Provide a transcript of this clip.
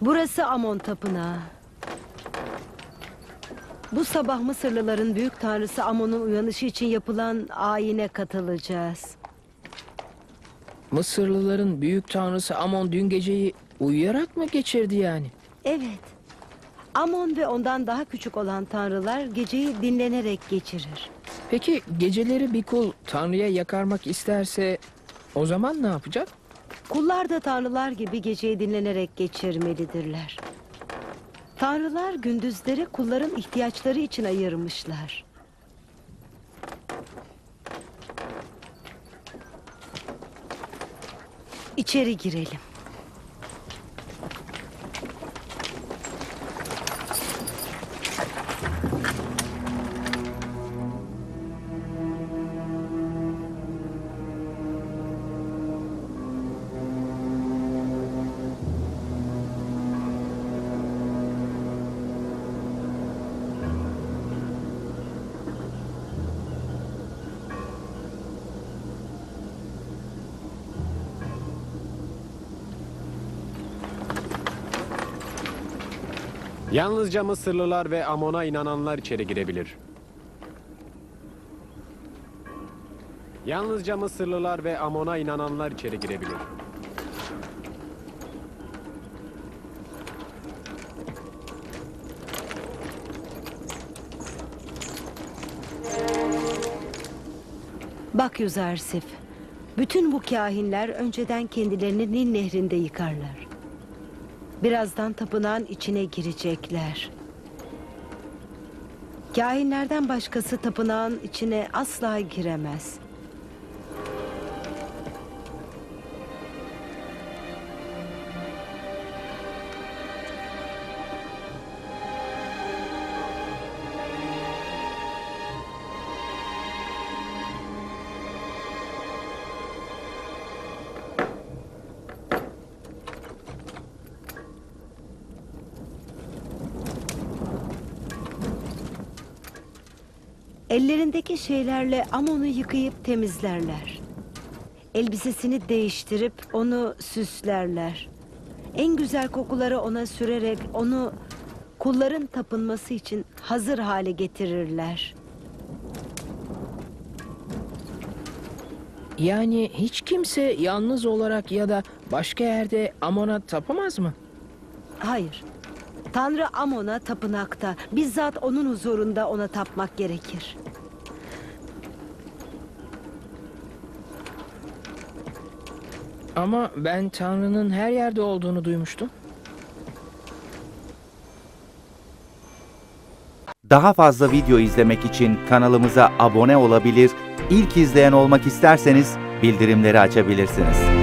Burası Amon Tapınağı. Bu sabah Mısırlıların büyük tanrısı Amon'un uyanışı için yapılan ayine katılacağız. Mısırlıların büyük tanrısı Amon dün geceyi uyuyarak mı geçirdi yani? Evet. Amon ve ondan daha küçük olan tanrılar geceyi dinlenerek geçirir. Peki geceleri bir kul tanrıya yakarmak isterse o zaman ne yapacak? Kullar da tanrılar gibi geceyi dinlenerek geçirmelidirler. Tanrılar gündüzleri kulların ihtiyaçları için ayırmışlar. İçeri girelim. Yalnızca Mısırlılar ve Amon'a inananlar içeri girebilir. Yalnızca Mısırlılar ve Amon'a inananlar içeri girebilir. Bak Yüzersif. Bütün bu kahinler önceden kendilerini Nil nehrinde yıkarlar. Birazdan tapınağın içine girecekler. Kahinlerden başkası tapınağın içine asla giremez. Ellerindeki şeylerle Amon'u yıkayıp temizlerler. Elbisesini değiştirip onu süslerler. En güzel kokuları ona sürerek onu kulların tapınması için hazır hale getirirler. Yani hiç kimse yalnız olarak ya da başka yerde Amon'a tapamaz mı? Hayır. Tanrı Amon'a tapınakta, bizzat onun huzurunda ona tapmak gerekir. Ama ben Tanrı'nın her yerde olduğunu duymuştum. Daha fazla video izlemek için kanalımıza abone olabilir, ilk izleyen olmak isterseniz bildirimleri açabilirsiniz.